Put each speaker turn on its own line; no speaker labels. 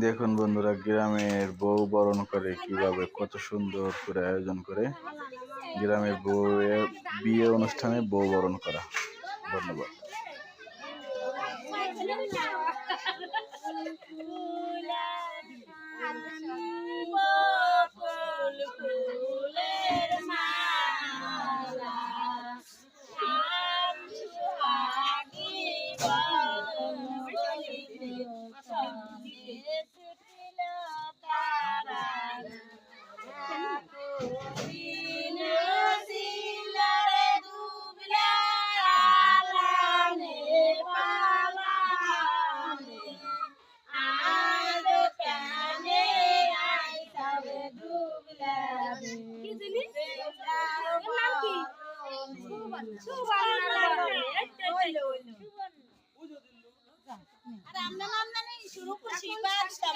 দেখুন বন্ধুরা, গ্রামের বউ বরণ করে কীভাবে কত সুন্দর করে আয়োজন করে। গ্রামের বউ বিয়ে অনুষ্ঠানে বউ বরণ করা। ধন্যবাদ।
বকুল আর আমরা নাম জানি শুরু করছি পাঁচটা